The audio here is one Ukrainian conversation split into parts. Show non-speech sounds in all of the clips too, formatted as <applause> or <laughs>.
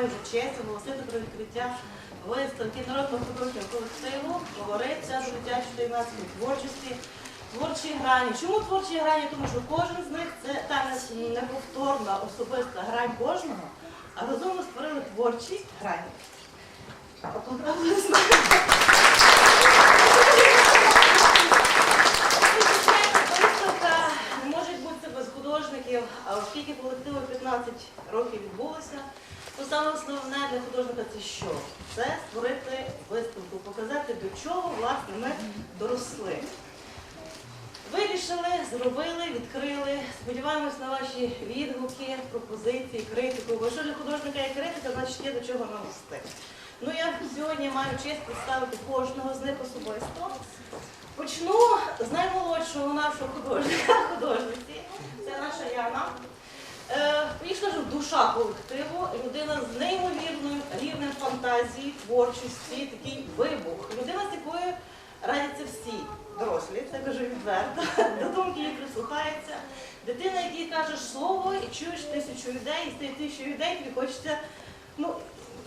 Маю вже честь оголосити про відкриття виставки народного художнього колективу говориться з дитячої творчості. Творчі грані. Чому творчі грані? Тому що кожен з них це та неповторна особиста грань кожного, а ми створили творчість грані. Аплодисменти. Виставка не може бути без художників, а оскільки колективу 15 років відбулося, то саме основне для художника це що? Це створити виставку, показати до чого власне ми доросли. Вирішили, зробили, відкрили. Сподіваємось на ваші відгуки, пропозиції, критику. Бо що для художника є критика, значить є до чого нам рости. Ну я сьогодні маю честь представити кожного з них особисто. Почну з наймолодшого нашого художника, <laughs> художниці. Це наша Яна. Е, я ж кажу, душа колективу, людина з неймовірним рівнем фантазії, творчості, такий вибух. Людина, з якою радяться всі дорослі, це кажу відверто, <laughs> до думки її прислухається. Дитина, якій кажеш слово і чуєш тисячу людей, і з тієї тисячі людей тобі хочеться ну,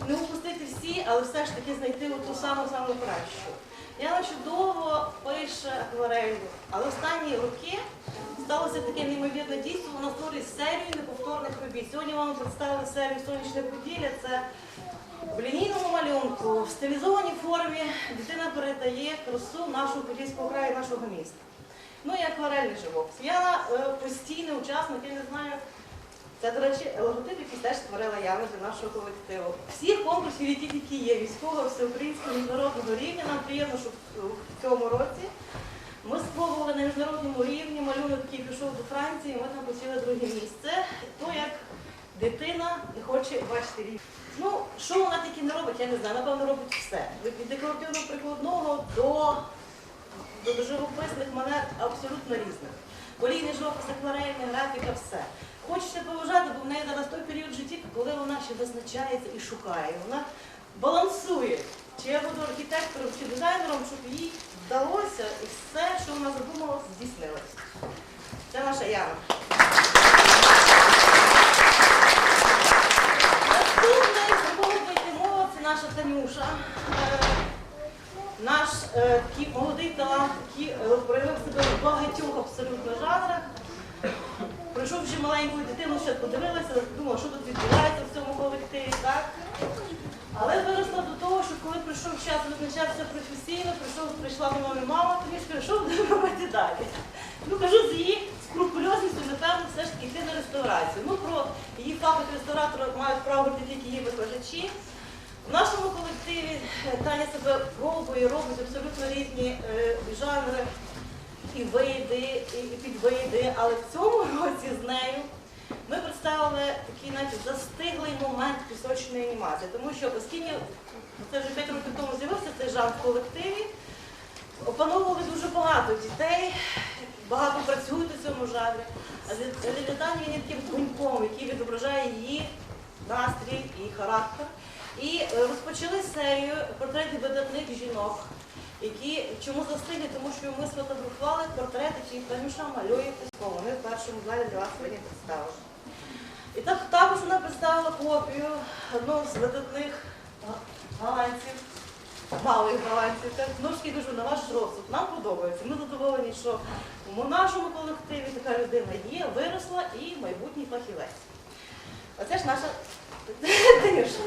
не упустити всі, але все ж таки знайти ту саму саму кращу. Яна чудово пише акварелью, але останні роки сталося таке неймовірне дійство. Вона створює серію неповторних робіт. Сьогодні вам представили серію сонячне поділля. Це в лінійному малюнку, в стилізованій формі дитина передає красу нашого подільського краю, нашого міста. Ну і акварельний живопис. Яна е, постійний учасник, я не знаю. Це, до речі, логотип, який теж створила Яна для нашого колективу. Всіх конкурсів, які тільки є, військового, всеукраїнського, міжнародного рівня, нам приємно, що в- цьому році ми спробували на міжнародному рівні малюнок, який пішов до Франції, ми там посіли друге місце. То як дитина не хоче бачити рівень. Ну, що вона таки не робить, я не знаю, напевно, робить все. Від декоративного прикладного до, до, до живописних манер абсолютно різних. Олійний живопис, акварельний, графіка, все. Хочеться поважати, бо в неї зараз той період в коли вона ще визначається і шукає. Вона балансує. Чи я буду архітектором чи дизайнером, щоб їй вдалося і все, що вона задумала, здійснилося. Це наша Яна. Наступний, про кого мова, це наша Танюша. Наш е, такий молодий талант, який е, проявив себе в багатьох абсолютно жанрах. Прийшов вже маленькою дитину, ще подивилася, думала, що тут відбувається в цьому колективі, так? Але виросла до того, що коли прийшов час визначатися професійно, прийшов, прийшла до мене мама, тоді ж кажу, що робити далі. Ну кажу, з її скрупульозністю, напевно, все ж таки йти на реставрацію. Ну про її фахових реставратора мають право тільки її викладачі. В нашому колективі е, Таня себе пробує, робить абсолютно різні е, жанри і види, і підвиди, але в цьому році з нею ми представили такий навіть застиглий момент пісочної анімації, тому що оскільки це вже 5 років тому з'явився цей жанр в колективі, опановували дуже багато дітей, багато працюють у цьому жанрі. А для Тані він є таким гуньком, який відображає її настрій і характер. І е, розпочали серію портретів видатних жінок, які чому застиглі, тому що ми сфотографували портрети, які Танюша малює письмо. Вони в першому залі для вас сьогодні представили. І так також вона представила копію одного з видатних голландців, малих голландців. Ж таки кажу, на ваш розсуд. Нам подобається. Ми задоволені, що в нашому колективі така людина є, виросла і майбутній фахівець. Оце ж наша Танюша.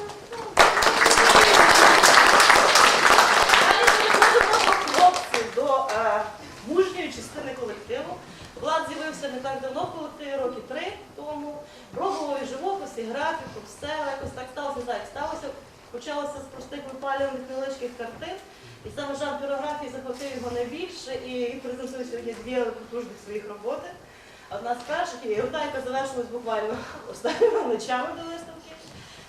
Далі переходимо до хлопців, до е, мужньої частини колективу. Влад не так давно колективі, роки три тому. Пробував і живопис, і графіку, все якось так сталося, як сталося. Почалося з простих випалюваних невеличких картин. І саме жанр пірографії захватив його найбільше, і він презентує сьогодні дві потужних своїх роботи. Одна з перших, і одна, яка завершилась буквально <laughs> останніми ночами до виставки.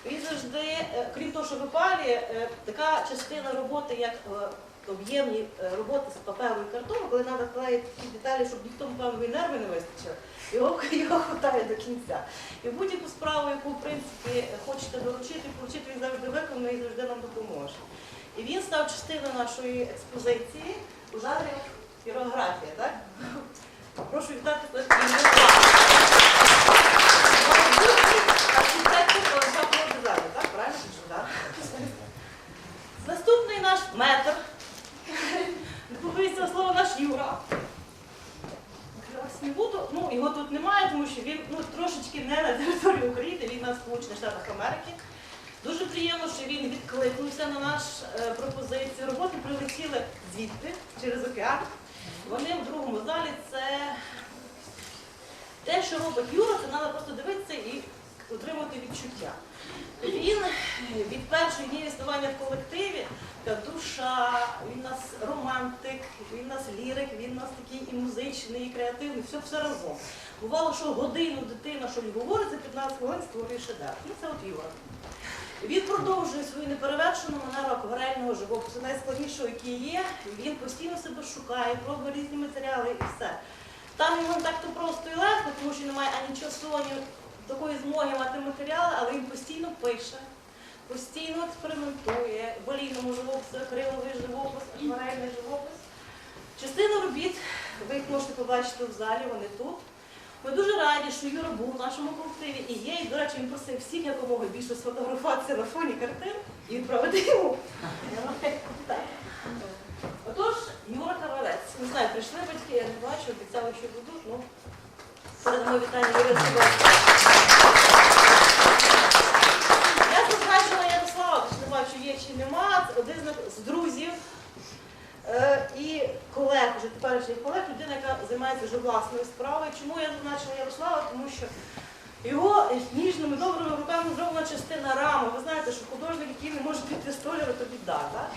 Він завжди, е, крім того, що випалює, е, така частина роботи, як е, об'ємні е, роботи з паперу і картону, коли треба клеїти такі деталі, щоб ніхто, певно, нерви не вистачило, його, його хватає до кінця. І будь-яку справу, яку, в принципі, хочете доручити, поручити, він завжди виконує і завжди нам допоможе. І він став частиною нашої експозиції у жанрі пірографія, так? Прошу вітати так? Правильно? Наступний наш метр. Не цього слова наш Юра. Не буду, ну його тут немає, тому що він ну, трошечки не на території України, він на Сполучених Штатах Америки. Дуже приємно, що він відкликнувся на нашу е, пропозицію. Роботи прилетіли звідти через океан. Вони в другому залі це те, що робить Юра, це треба просто дивитися і отримати відчуття. Він від першої дні існування в колективі та душа, він нас романтик, він нас лірик, він у нас такий і музичний, і креативний, все, все разом. Бувало, що годину дитина щось говорить, за 15 хвилин створює шедевр. Ну це от Юра. Він продовжує свою неперевершену манеру акварельного живопису, найскладнішого, який є. Він постійно себе шукає, пробує різні матеріали і все. Там йому так то просто і легко, тому що немає ані часу, ані такої змоги мати матеріали, але він постійно пише, постійно експериментує, в олійному живописі, акриловий живопис, акварельний живопис. Частину робіт ви їх можете побачити в залі, вони тут. Ми дуже раді, що Юра був в нашому колективі і є. І, до речі, він просив всіх якомога більше сфотографуватися на фоні картин і відправити йому. Отож, Юра Кавалець. Не знаю, прийшли батьки, я не бачу, обіцяли, що будуть. Ну, передамо вітання Юрію Соборському. Я зазначила Ярослава, не бачу, є чи нема. Один з- друзів е, і колег, вже теперішніх колег, людина, яка займається вже власною справою. Чому я зазначила Ярослава? Тому що його ніжними добрими руками зроблена частина рами. Ви знаєте, що художник, який не може піти столяри, то біда, так?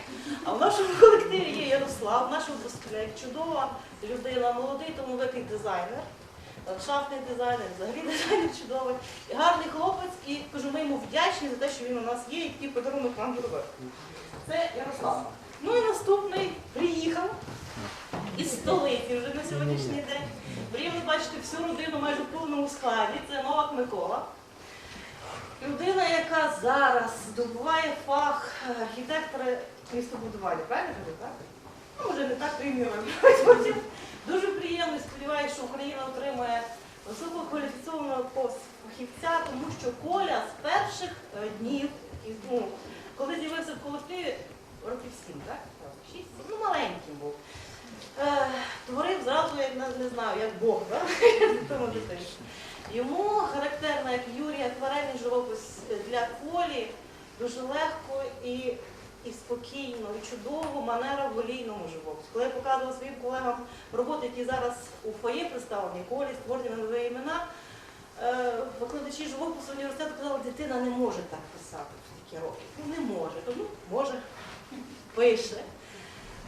А в нашому колективі є Ярослав, наш випускник, чудова людина, молодий талановитий дизайнер, ландшафтний дизайнер, взагалі дизайнер чудовий, і гарний хлопець, і кажу, ми йому вдячні за те, що він у нас є, і такий подарунок нам зробив. Це Ярослав. Ну і наступний приїхав із столиці вже на сьогоднішній день. Приємно бачити всю родину майже в повному складі. Це Новак Микола. Людина, яка зараз здобуває фах архітектора містобудування, правильно так? Ну, може не так примірно. Потім дуже приємно і сподіваюся, що Україна отримає висококваліфікованого фахівця, тому що Коля з перших е, днів, ну, коли з'явився в колективі, років сім, так? Шість, ну маленьким був. Е, творив зразу, як не, знаю, як Бог, <laughs> дитинстві. Йому характерно, як Юрій, акварельний живопис для колі, дуже легко і, і спокійно, і чудово манера в олійному живописі. Коли я показувала своїм колегам роботи, які зараз у фоє представлені, колі, створені на нові імена, е, викладачі живопису університету казали, дитина не може так писати в такі роки. Ну не може. Ну, може, пише.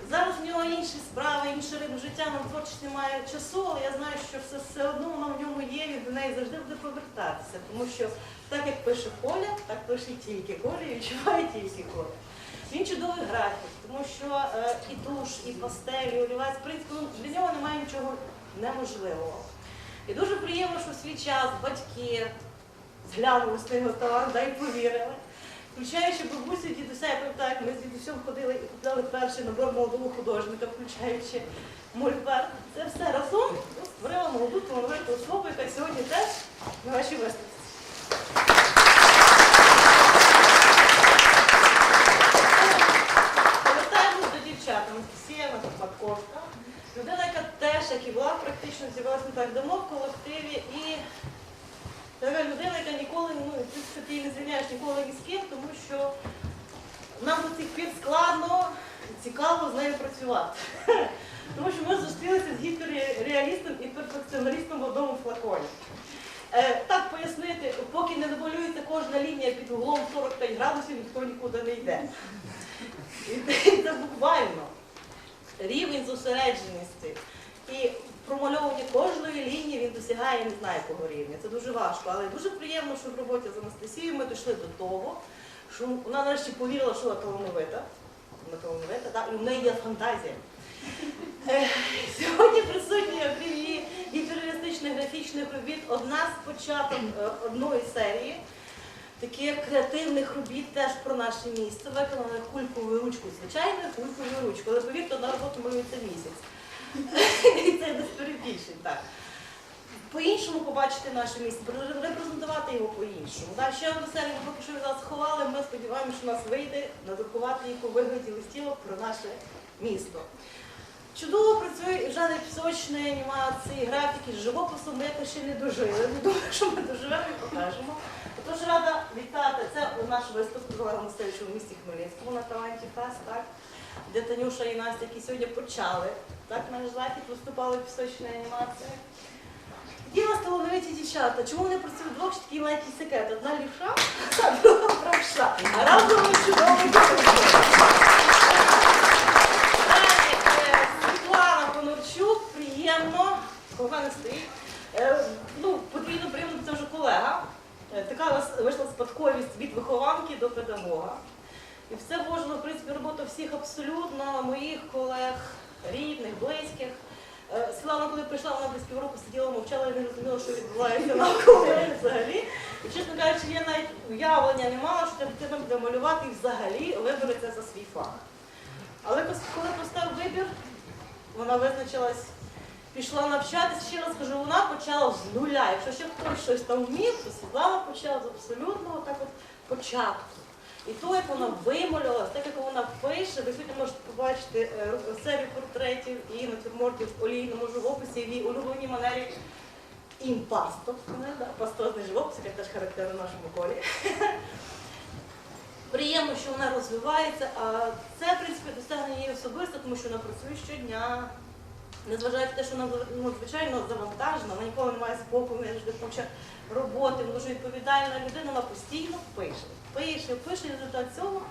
Зараз в нього інші справи, інший ритм життя, нам творчість немає часу, але я знаю, що все, все одно вона в ньому є, він до неї завжди буде повертатися. Тому що так як пише Коля, так пише тільки Коля і відчуває тільки Коля. Він чудовий графік, тому що е, і туш, і пастель, і олівець, в принципі, ну, для нього немає нічого неможливого. І дуже приємно, що в свій час батьки зглянули з його талант да, і повірили. Включаючи бабусю дідуся, я пам'ятаю, ми з дідусем ходили і купляли перший набор молодого художника, включаючи мольберт. Це все разом ну, створила молоду талановиту особу, яка сьогодні теж на вашій виставці. Повертаємось до дівчат. Анастасія Матковська. Людина, яка теж, як і Влад, практично з'явилася не так давно в колективі і така людина, яка ніколи ну, ти, її не звільняєш ніколи ні з ким, тому що нам до цих пір складно, цікаво з нею працювати. <laughs> Тому що ми зустрілися з гіперреалістом і перфекціоналістом в одному флаконі. Е, так пояснити, поки не намалюється кожна лінія під углом 45 градусів, ніхто нікуди не йде. І <laughs> це буквально. Рівень зосередженості і промальовування кожної лінії він досягає не знаю якого рівня. Це дуже важко, але дуже приємно, що в роботі з Анастасією ми дійшли до того, що вона нарешті повірила, що вона талановита. Так, і в неї є фантазія. Е, Сьогодні присутні, окрім її гіперреалістичних графічних робіт, одна з початок е, одної серії таких креативних робіт теж про наше місто, виконане кульковою ручкою, звичайною кульковою ручкою. Але повірте, на роботу малюється місяць. <laughs> І це без перебільшень, так. По-іншому побачити наше місто, репрезентувати його по-іншому. Ще одну серію поки що від нас сховали, ми сподіваємося, що у нас вийде надрукувати їх у вигляді листівок про наше місто. Чудово працює і в жанрі анімації, графіки, з живописом ми якось ще не дожили. Думаю, що ми доживемо і покажемо. Тож рада вітати. Це наш виступ з Олегом Васильовичем у місті Хмельницькому на таланті Фест, так? де Танюша і Настя, які сьогодні почали так, наш захід, виступали в пісочній анімації. Є у нас талановиті дівчата. Чому вони працюють вдвох? Ще такий маленький секрет. Одна лівша, а друга правша. А разом ми чудово Світлана Конорчук, приємно, кого не стоїть. Е, Ну, потрібно приємно, це вже колега. Е, Така вийшла спадковість від вихованки до педагога. І все вложено, в принципі, робота всіх абсолютно, моїх колег, рідних, близьких. Е, Світлана, коли прийшла, вона десь півроку сиділа, мовчала і не розуміла, що відбувається навколо взагалі. І, чесно кажучи, я навіть уявлення не мала, що дитина буде малювати і взагалі вибереться за свій фах. Але коли постав вибір, вона визначилась, пішла навчатися, ще раз кажу, вона почала з нуля. Якщо ще хтось щось там вмів, то Світлана почала з абсолютного так от початку. І то, як вона вималювалася, так як вона пише, ви сьогодні можете побачити е, серію портретів і натюрмортів в олійному живописі в її улюбленій манері імпасто, пастозний живопис, як теж характерно нашому колі. <laughs> Приємно, що вона розвивається, а це, в принципі, досягнення її особисто, тому що вона працює щодня. Незважаючи на те, що вона ну, звичайно завантажена, вона ніколи не має спокою, вона завжди хоче роботи, вона дуже відповідальна людина, вона постійно пише. Пише, пише, результат цього,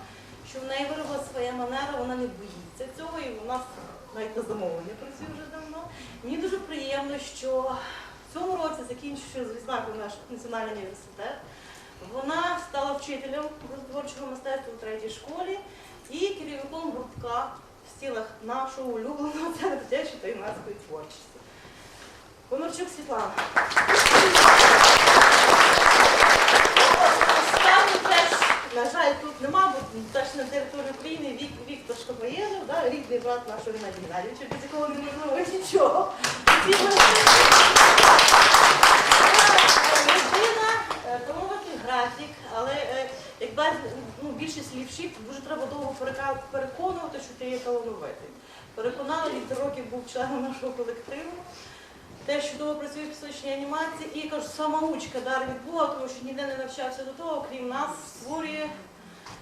що в неї виробила своя манера, вона не боїться цього, і вона навіть на замовлення працює вже давно. Мені дуже приємно, що в цьому році, закінчивши з відзнакою наш національний університет, вона стала вчителем творчого мистецтва у третій школі і керівником гуртка в стінах нашого улюбленого центру дитячої та юнацької творчості. Комарчук Світлана. На жаль, тут нема, бо теж на території України Вік, Віктор Шкабаєнов, да, рідний брат нашого Геннадія Геннадійовича, без якого неможливо нічого. Ці Людина, е, талановитий графік, але е, як бачите, ну, більшість лівшів дуже треба довго переконувати, що ти є талановитий. Переконала, він три років був членом нашого колективу. Теж чудово працює в пісочній анімації і кажу, самоучка дар від Бога, тому що ніде не навчався до того, крім нас, створює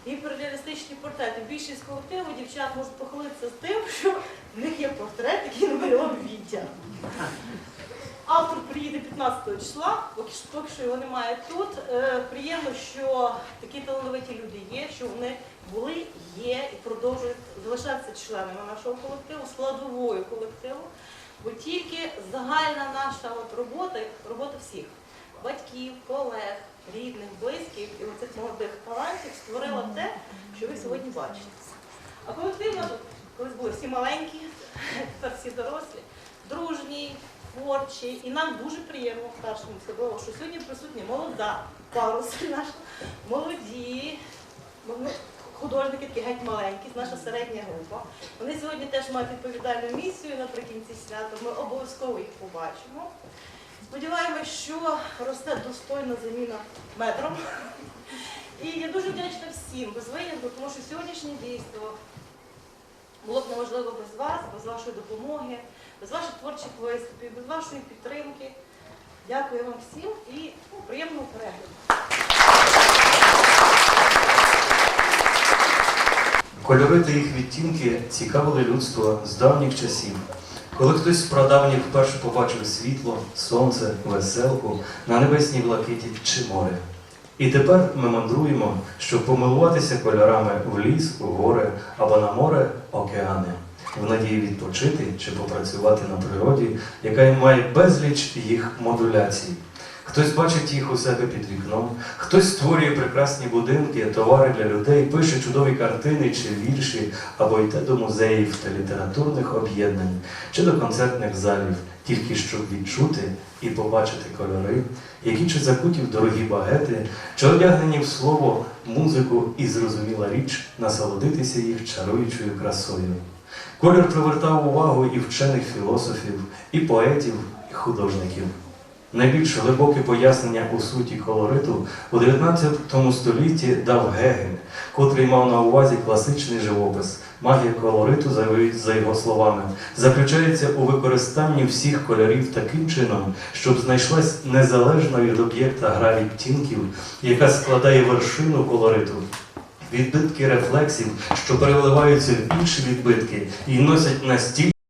гіперреалістичні портрети. Більшість колективу дівчат можуть похвалитися з тим, що в них є портрет, який намалював Вітя. Автор приїде 15 числа, поки що, його немає тут. Е, приємно, що такі талановиті люди є, що вони були, є і продовжують залишатися членами нашого колективу, складовою колективу. Бо тільки загальна наша от робота, робота всіх батьків, колег, рідних, близьких і оцих молодих талантів створила те, що ви сьогодні бачите. А колектив наш, колись були всі маленькі, <laughs> тепер всі дорослі, дружній, творчий. І нам дуже приємно в старшому особливо, що сьогодні присутні молода парус наша, молоді, художники такі геть маленькі, наша середня група. Вони сьогодні теж мають відповідальну місію наприкінці свята. Ми обов'язково їх побачимо. Сподіваємось, що росте достойна заміна метром. І я дуже вдячна всім без винятку, тому що сьогоднішнє дійство було б неможливо без вас, без вашої допомоги, без ваших творчих виступів, без вашої підтримки. Дякую вам всім і ну, приємного перегляду. Кольори та їх відтінки цікавили людство з давніх часів. Коли хтось з прадавніх вперше побачив світло, сонце, веселку на небесній блакиті чи море. І тепер ми мандруємо, щоб помилуватися кольорами в ліс, у гори або на море, океани. в надії відпочити чи попрацювати на природі, яка має безліч їх модуляцій. Хтось бачить їх у себе під вікном, хтось створює прекрасні будинки, товари для людей, пише чудові картини чи вірші, або йде до музеїв та літературних об'єднань, чи до концертних залів, тільки щоб відчути і побачити кольори, які чи закуті в дорогі багети, чи одягнені в слово, музику і зрозуміла річ насолодитися їх чаруючою красою. Колір привертав увагу і вчених філософів, і поетів, і художників. Найбільш глибоке пояснення у суті колориту у 19 столітті дав Гегель, котрий мав на увазі класичний живопис. Магія колориту, за його- словами, заключається у використанні всіх кольорів таким чином, щоб знайшлась незалежна від об'єкта гра відтінків, яка складає вершину колориту. Відбитки рефлексів, що переливаються в інші відбитки і носять настільки